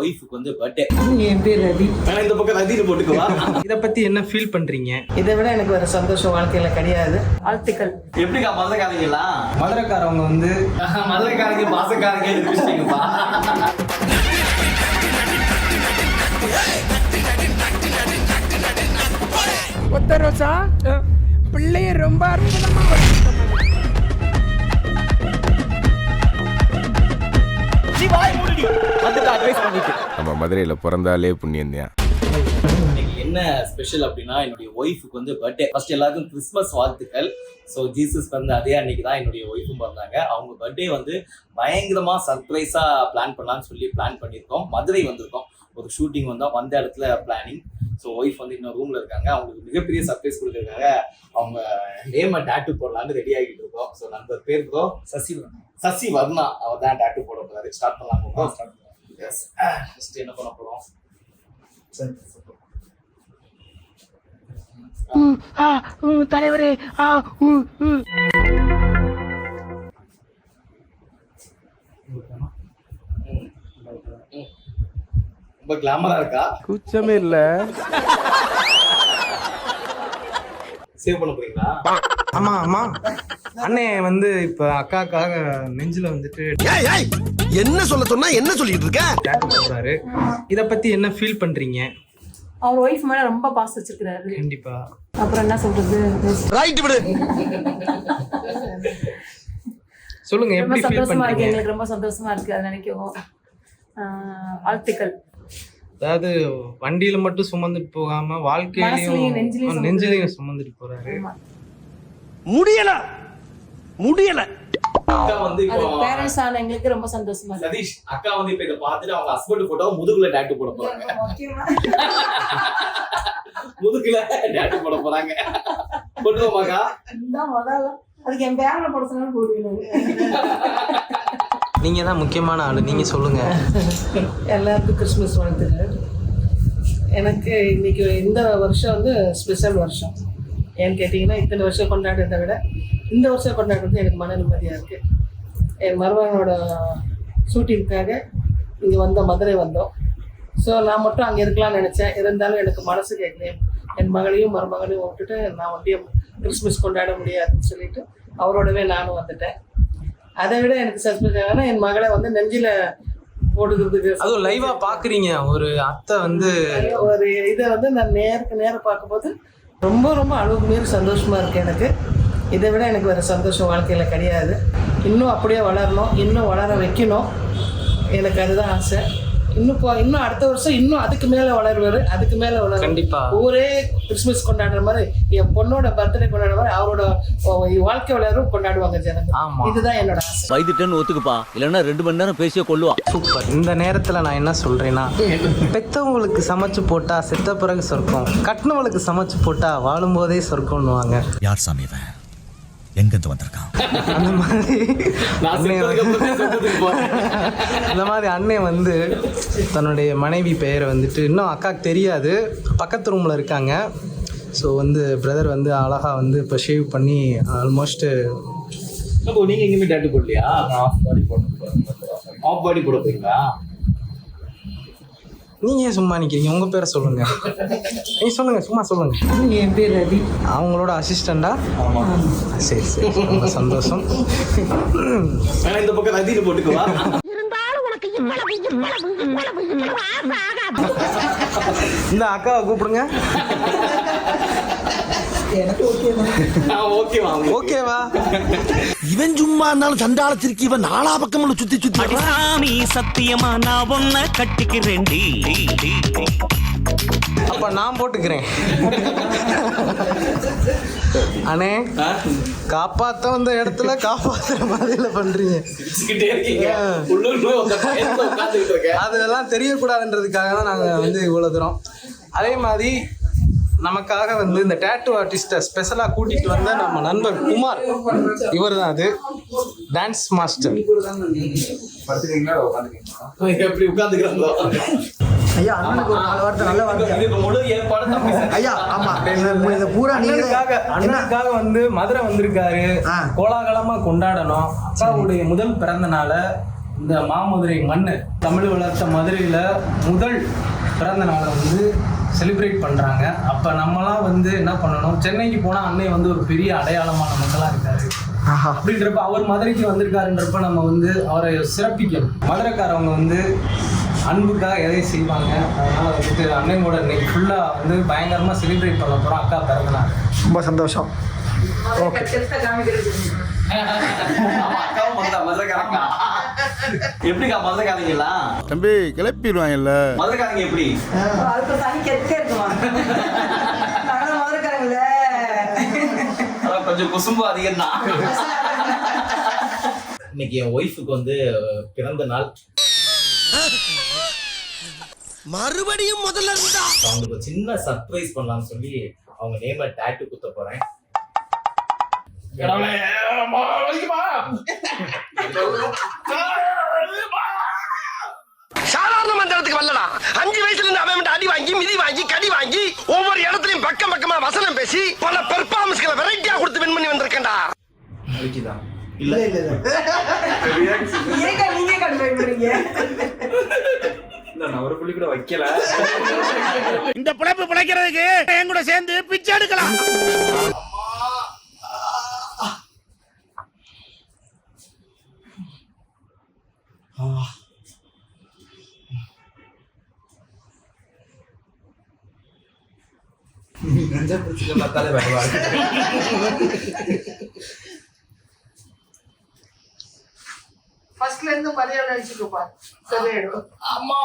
ஒய்ஃபுக்கு வந்து பர்த்டே என் பேர் ரவி. இந்த பக்கம் ரதியில் போட்டுக்குவா? இதை பத்தி என்ன ஃபீல் பண்றீங்க? இதை விட எனக்கு ஒரு சந்தோஷம் வாழ்க்கையில கிடையாது. வாழ்த்துக்கள். எப்படிக்கா மதுரைக்காரங்களா? மதுரைக்காரவங்க வந்து மதுரைக்காரங்க பாசக்காரங்க ஒத்த ரோசா? பிள்ளைய ரொம்ப அற்புதமா வளர்த்துக்கமா. வந்துட்டு அட்வைஸ் பண்ணிட்டு. நம்ம மதுரையில் பிறந்தாலே புண்ணியந்தான் இன்னைக்கு என்ன ஸ்பெஷல் அப்படின்னா என்னுடைய ஒய்ஃபுக்கு வந்து பர்த்டே ஃபர்ஸ்ட் எல்லாருக்கும் கிறிஸ்மஸ் வாழ்த்துக்கள். ஸோ ஜீசஸ் பிறந்த அதே அன்னைக்கு தான் என்னுடைய ஒய்ஃபும் பிறந்தாங்க. அவங்க பர்த்டே வந்து பயங்கரமா சர்ப்ரைஸா பிளான் பண்ணலாம்னு சொல்லி பிளான் பண்ணியிருக்கோம். மதுரை வந்திருக்கோம். ஒரு ஷூட்டிங் வந்தோம் வந்த இடத்துல பிளானிங் ஸோ ஒய்ஃப் வந்து இன்னும் ரூம்ல இருக்காங்க. அவங்களுக்கு மிகப்பெரிய சர்ப்ரைஸ் கொடுக்கறதுக்காக அவங்க நேம டேட்டு போடலான்னு ரெடி ஆகிட்டு இருக்கோம். ஸோ நண்பர் பேர் ப்ரோ சசி சசி வர்ணா அவர் தான் டேட்டு போட போறாரு. ஸ்டார்ட் பண்ணலாம் ப்ரோ எஸ் ஃபர்ஸ்ட் என்ன பண்ண போறோம்? சரி. ஊ, ஆ, ஊ, தலைவரே ஆ, ரொம்ப கிளாமரா இருக்கா? கூச்சமே இல்ல. சேவ் பண்ண போறீங்களா? ஆமா ஆமா. அண்ணே வந்து இப்ப அக்காக்காக நெஞ்சில வந்துட்டு என்ன சொல்ல சொன்னா என்ன சொல்லிட்டு இருக்க? டேட்டு போடுறாரு இத பத்தி என்ன ஃபீல் பண்றீங்க? அவர் ஒய்ஃப் மேல ரொம்ப பாசம் வச்சிருக்கிறாரு. கண்டிப்பா. அப்புறம் என்ன சொல்றது? ரைட் விடு. சொல்லுங்க எப்படி ஃபீல் பண்றீங்க? எங்களுக்கு ரொம்ப சந்தோஷமா இருக்கு. அதை நினைக்கவும். வாழ்த்துக்கள். அதாவது வண்டியில மட்டும் சுமந்துட்டு போகாம வாழ்க்கையிலயும் நெஞ்சிலயும் சுமந்துட்டு போறாரு. முடியல. முடியல. அக்கா வந்து பேரண்ட்ஸ் ஆன எங்களுக்கு ரொம்ப சந்தோஷமா இருக்கு. சதீஷ் அக்கா வந்து இப்ப இதை பார்த்துட்டு அவங்க ஹஸ்பண்ட் போட்டோ முதுகுல டேட்டு போட போறாங்க. முதுகுல டேட்டு போட போறாங்க. போட்டுருவோமாக்கா அதுக்கு என் பேரனை போட சொன்னாலும் போடுவேன் நீங்க தான் முக்கியமான ஆளு. நீங்க சொல்லுங்க. எல்லாருக்கும் கிறிஸ்மஸ் வாழ்த்துக்கள். எனக்கு இன்னைக்கு இந்த வருஷம் வந்து ஸ்பெஷல் வருஷம். ஏன்னு கேட்டிங்கன்னா இத்தனை வருஷம் கொண்டாடுறதை விட இந்த வருஷம் கொண்டாடுறது எனக்கு மன நிம்மதியாக இருக்குது என் மருமகனோட ஷூட்டிங்க்காக இங்கே வந்தோம் மதுரை வந்தோம். ஸோ நான் மட்டும் அங்கே இருக்கலாம்னு நினச்சேன். இருந்தாலும் எனக்கு மனசு கேட்கல. என் மகளையும் மருமகனையும் விட்டுட்டு நான் ஒண்டியும் கிறிஸ்மஸ் கொண்டாட முடியாதுன்னு சொல்லிட்டு அவரோடவே நானும் வந்துட்டேன். அதை விட எனக்கு சஸ்பென்ஸ் ஆனா என் மகளை வந்து நெஞ்சில போடுறதுக்கு அதுவும் லைவா பாக்குறீங்க. ஒரு அத்தை வந்து ஒரு இதை வந்து நான் நேருக்கு நேரம் பார்க்கும்போது ரொம்ப ரொம்ப அளவுக்கு மீறி சந்தோஷமா இருக்கு எனக்கு. இதை விட எனக்கு வேற சந்தோஷம் வாழ்க்கையில கிடையாது. இன்னும் அப்படியே வளரணும். இன்னும் வளர வைக்கணும். எனக்கு அதுதான் ஆசை. இன்னும் இப்போ இன்னும் அடுத்த வருஷம் இன்னும் அதுக்கு மேல வளருவாரு. அதுக்கு மேல வளர கண்டிப்பா. ஊரே கிறிஸ்மஸ் கொண்டாடுற மாதிரி என் பொண்ணோட பர்த்டே கொண்டாடுற மாதிரி அவரோட வாழ்க்கை வளரும் கொண்டாடுவாங்க ஜனங்க. ஆமா. இதுதான் என்னோட ஆசை. வைத்துட்டேன்னு ஒத்துக்குப்பா. இல்லைன்னா ரெண்டு மணி நேரம் பேசியே கொள்ளுவா சூப்பர். இந்த நேரத்துல நான் என்ன சொல்றேன்னா பெத்தவங்களுக்கு சமைச்சு போட்டா செத்த பிறகு சொர்க்கம். கட்டினவளுக்கு சமைச்சு போட்டா வாழும்போதே சொர்க்கம்னுவாங்க. யார் சாமி எங்கிருந்து வந்திருக்கான்? அந்த மாதிரி. இந்த மாதிரி அண்ணே வந்து தன்னுடைய மனைவி பெயரை வந்துட்டு இன்னும் அக்காக்கு தெரியாது. பக்கத்து ரூமில் இருக்காங்க. ஸோ வந்து பிரதர் வந்து அழகாக வந்து இப்போ ஷேவ் பண்ணி ஆல்மோஸ்ட் அப்போ நீங்க எங்கேயுமே டேட்டு போடலையா? ஆஃப் பாடி போட ஆஃப் பாடி போட போறீங்களா? நீங்கள் ஏன் சும்மா நிற்கிறீங்க உங்கள் பேரை சொல்லுங்கள் நீங்கள் சொல்லுங்கள் சும்மா சொல்லுங்கள் என் பேர் ரவி அவங்களோட அசிஸ்டண்டா சரி சரி ரொம்ப சந்தோஷம். இந்த பக்கம் ரதியில் போட்டுக்குவா இந்த அக்காவை கூப்பிடுங்க. ஓகேவா ஓகேவா இவன் சும்மா இருந்தாலும் சண்டால திருக்கி இவன் நாலா பக்கம் சுத்தி சுத்தி. சாமி சத்தியமா நான் ஒன்ன கட்டிக்கிறேன்டி அப்போ நான் போட்டுக்கிறேன். அண்ணே காப்பாற்ற வந்த இடத்துல காப்பாற்றுற மாதிரில இருக்கேன். அதெல்லாம் தெரியக்கூடாதுன்றதுக்காக தான் நாங்கள் வந்து இவ்வளோ தூரம். அதே மாதிரி நமக்காக வந்து இந்த டேட்டு ஆர்டிஸ்ட்டை ஸ்பெஷலாக கூட்டிகிட்டு வந்த நம்ம நண்பர் குமார். இவர் தான் அது டான்ஸ் மாஸ்டர் எப்படி உட்காந்துக்கிறோம் ஐயா அண்ணனுக்கு ஒரு நாலு வார்த்தை நல்ல வார்த்தை. ஐயா ஆமா. இந்த- பூரா அண்ணனுக்காக வந்து மதுரை வந்திருக்காரு. கோலாகலமா கொண்டாடணும். அக்காவுடைய முதல் பிறந்த நாளை இந்த மாமதுரை மண்ணு. தமிழ் வளர்த்த மதுரையில் முதல் பிறந்த நாளை வந்து செலிப்ரேட் பண்ணுறாங்க அப்போ நம்மலாம் வந்து என்ன பண்ணணும்? சென்னைக்கு போனால் அன்னை வந்து ஒரு பெரிய அடையாளமான மக்களாக இருக்காரு. அப்படின்றப்ப அவர் மதுரைக்கு வந்திருக்காருன்றப்ப நம்ம வந்து அவரை சிறப்பிக்கணும். மதுரைக்காரவங்க வந்து அன்புக்காக எதையும் செய்வாங்க. அதனால வந்துட்டு அன்னையோட இன்னைக்கு ஃபுல்லாக வந்து பயங்கரமாக செலிப்ரேட் பண்ண போகிறோம் அக்கா பிறந்தநாள் ரொம்ப சந்தோஷம். ஓகே அக்காவும் மதுரை மதுரைக்காரங்க எப்படிக்கா மதுரைக்காரங்களா தம்பி கிளப்பிடுவாங்கல்ல. மதுரைக்காரங்க எப்படி? அதுக்கு தனி கெத்தே மதுரைக்காரங்களே அதான் கொஞ்சம் குசும்பு அதிகம் தான் இன்னைக்கு என் ஒய்ஃபுக்கு வந்து பிறந்த நாள். மறுபடியும் முதல்ல இருந்தா? அவங்களுக்கு சின்ன சர்ப்ரைஸ் பண்ணலாம்னு சொல்லி அவங்க நேம டேட்டு குத்த போறேன். சாதாரண மந்திரத்துக்கு வரலடா அஞ்சு வயசுல இருந்து அவன் மட்டும் அடி வாங்கி மிதி வாங்கி கடி வாங்கி ஒவ்வொரு இடத்துலயும் பக்கம் பக்கமா வசனம் பேசி பல பெர்ஃபார்மன்ஸ்களை வெரைட்டியா கொடுத்து வின் பண்ணி வந்திருக்கேன்டா. வலிக்குதான் இல்ல இல்ல இல்ல. நீங்க கண்டுபிடிக்கிறீங்க நான் ஒரு புள்ளி கூட வைக்கல. இந்த பிழைப்பு பிழைக்கிறதுக்கு என் கூட சேர்ந்து பிச்சை எடுக்கலாம். ఫస్ట్లేందు మర్యాద అడిచికోపా చదివాడు అమ్మా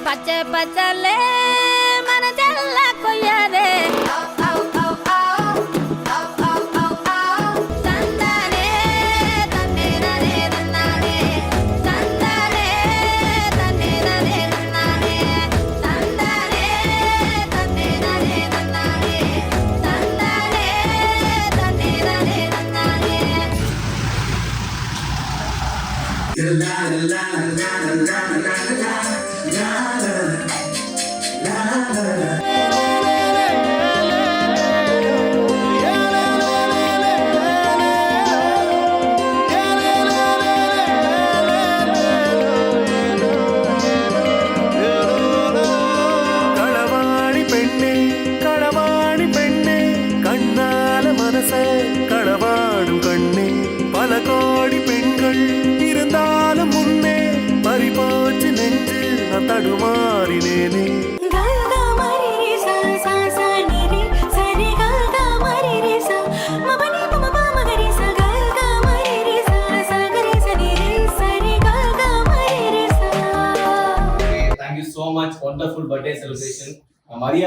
పచ్చ పచ్చలే Ponete.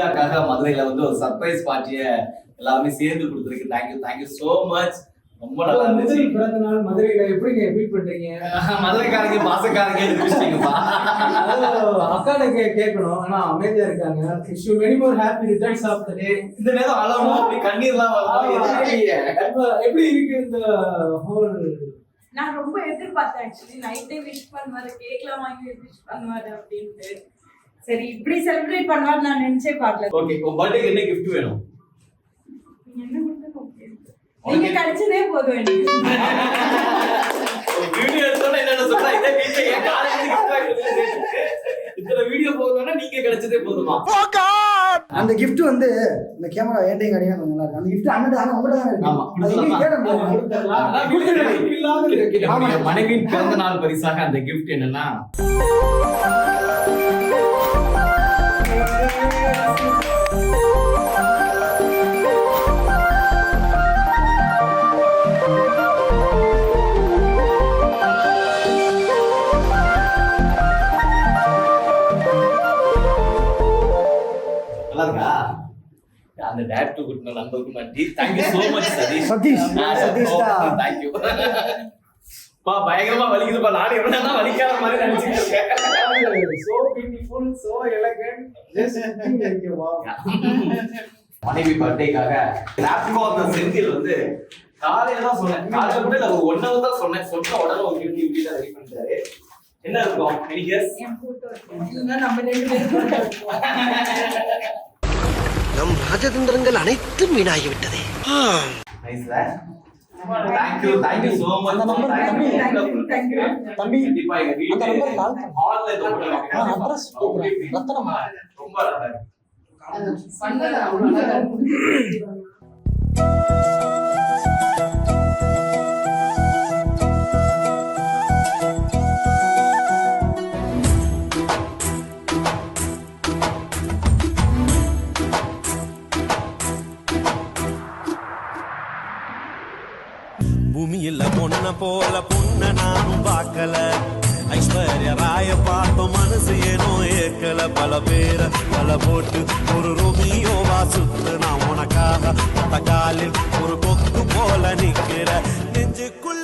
மரியாக்காக மதுரையில வந்து ஒரு சர்ப்ரைஸ் பார்ட்டியை எல்லாருமே சேர்ந்து கொடுத்துருக்கு. தேங்க்யூ தேங்க்யூ ஸோ மச் ரொம்ப நல்லா இருந்துச்சு. பிறந்த நாள் மதுரையில் எப்படிங்க மீட் பண்றீங்க? மதுரைக்காரங்க பாசக்காரங்க இருந்துச்சுங்கப்பா அக்காட கேட்கணும் ஆனா அமைதியா இருக்காங்க. Wish you many more happy returns of the day இந்த நேரம் அளவு அப்படி கண்ணீர்லாம் வரும். எப்படி இருக்கு இந்த ஹோல் நான் ரொம்ப எதிர்பார்த்தேன் ஆக்சுவலி நைட்டே விஷ் பண்ணுவாரு கேக்லாம் வாங்கி விஷ் பண்ணுவாரு அப்படின்ட்டு. சரி இப்படி செலிப்ரேட் பண்ணுவாரு நான் நினைச்சே பார்க்கல. ஓகே உன் பர்த்டேக்கு என்ன gift வேணும்? என்ன கொடுத்தா. நீங்க கிடைச்சதே போதும் எனக்கு. வீடியோ எடுத்தோன்னே என்னென்ன சொல்றா? இதே வீடியோ என் காலேஜ் இத்தனை வீடியோ போகணும்னா நீங்க கிடைச்சதே போதுமா? அந்த gift வந்து இந்த கேமரா ஏட்டையும் கிடையாது நல்லா இருக்கு. அந்த gift அண்ணன் ஆனா உங்கள்ட்ட தான் ஆமா, அது கேட்க மனைவியின் பிறந்த நாள் பரிசாக அந்த gift என்னன்னா டேட் டு குட் நண்பருக்கு நன்றி thank you so much Satish Satish, Satish தான். தேங்க்யூ பா பயங்கரமா வலிக்குதுப்பா நானும் தான் வலிக்காத மாதிரி நினைச்சிட்டு இருக்கேன் so beautiful so elegant just மனைவி பர்த்டேக்காக லேப்டாப் அந்த செந்தில் வந்து காலையில தான் சொன்னேன். காலையில கூட இல்ல ஒரு ஒன் ஹவர் தான் சொன்னேன். சொன்ன உடனே ஒரு கிஃப்ட் வீட்டுல ரெடி பண்ணிட்டாரு. என்ன இருக்கும்? எனி கெஸ் என் போட்டோ நம்ம ரெண்டு பேரும். நம் ராஜதந்திரங்கள் அனைத்தும் வீணாகிவிட்டதே நைஸ்ல போல பொண்ண நானும் பார்க்கல. ஐஸ்வர்ய ராய பார்த்த மனசு ஏனோ ஏற்கல பல பேர பல போட்டு ஒரு ரோமியோவா சுத்து நான் உனக்காக ஒத்த காலில் ஒரு கொக்கு போல நிக்கிற. நெஞ்சுக்குள்ள